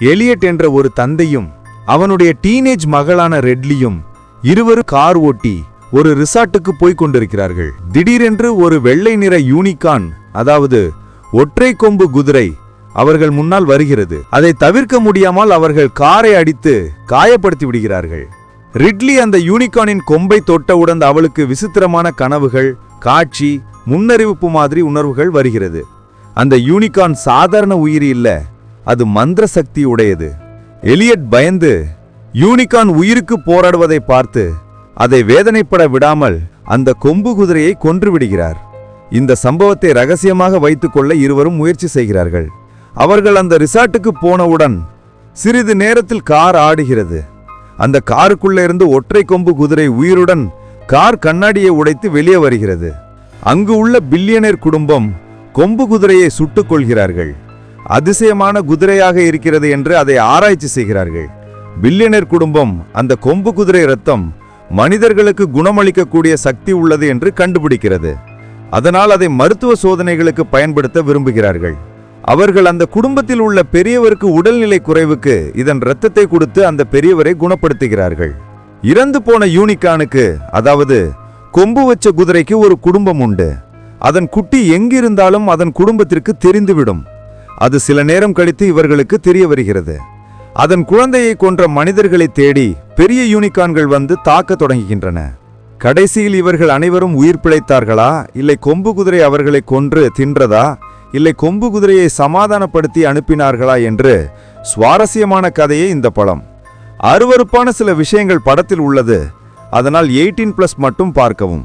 Eliot என்ற ஒரு தந்தையும் அவனுடைய டீனேஜ் மகளான ரெட்லியும் இருவரும் கார் ஓட்டி ஒரு ரிசார்ட்டுக்கு போய்க் கொண்டிருக்கிறார்கள். திடீரென்று ஒரு வெள்ளை நிற யூனிகான் அதாவது ஒற்றை கொம்பு குதிரை அவர்கள் முன்னால் வருகிறது. அதை தவிர்க்க முடியாமல் அவர்கள் காரை அடித்து காயப்படுத்தி விடுகிறார்கள். ரிட்லி அந்த யூனிகானின் கொம்பை தொட்டவுடன் அவளுக்கு விசித்திரமான கனவுகள் காட்சி முன்னறிவிப்பு மாதிரி உணர்வுகள் வருகிறது. அந்த யூனிகான் சாதாரண உயிரி இல்லை அது மந்திர சக்தி உடையது எலியட் பயந்து யூனிகான் உயிருக்கு போராடுவதை பார்த்து அதை வேதனைப்பட விடாமல் அந்த கொம்பு குதிரையை கொன்று விடுகிறார் இந்த சம்பவத்தை ரகசியமாக வைத்துக்கொள்ள இருவரும் முயற்சி செய்கிறார்கள். அவர்கள் அந்த ரிசார்ட்டுக்கு போனவுடன் சிறிது நேரத்தில் கார் ஆடுகிறது. அந்த காருக்குள்ளே இருந்து ஒற்றை கொம்பு குதிரை உயிருடன் கார் கண்ணாடியை உடைத்து வெளியே வருகிறது. அங்கு உள்ள பில்லியனர் குடும்பம் கொம்பு குதிரையை சுட்டுக் கொள்கிறார்கள். அதிசயமான குதிரையாக இருக்கிறது என்று அதை ஆராய்ச்சி செய்கிறார்கள். பில்லியனர் குடும்பம் அந்த கொம்பு குதிரை ரத்தம் மனிதர்களுக்கு குணமளிக்கக்கூடிய சக்தி உள்ளது என்று கண்டுபிடிக்கிறது. அதனால் அதை மருத்துவ சோதனைகளுக்கு பயன்படுத்த விரும்புகிறார்கள். அவர்கள் அந்த குடும்பத்தில் உள்ள பெரியவருக்கு உடல்நிலை குறைவுக்கு இதன் இரத்தத்தை கொடுத்து அந்த பெரியவரை குணப்படுத்துகிறார்கள். இறந்து போன யூனிகானுக்கு அதாவது கொம்பு வச்ச குதிரைக்கு ஒரு குடும்பம் உண்டு. அதன் குட்டி எங்கிருந்தாலும் அதன் குடும்பத்திற்கு தெரிந்துவிடும். அது சில நேரம் கழித்து இவர்களுக்கு தெரிய வருகிறது. அதன் குழந்தையை கொன்ற மனிதர்களை தேடி பெரிய யூனிகான்கள் வந்து தாக்க தொடங்குகின்றன. கடைசியில் இவர்கள் அனைவரும் உயிர் பிழைத்தார்களா? இல்லை கொம்பு குதிரை அவர்களை கொன்று தின்றதா? இல்லை கொம்பு குதிரையை சமாதானப்படுத்தி அனுப்பினார்களா என்று சுவாரஸ்யமான கதையே இந்த படம் அருவருப்பான சில விஷயங்கள் படத்தில் உள்ளது. அதனால் எயிட்டீன் பிளஸ் மட்டும் பார்க்கவும்.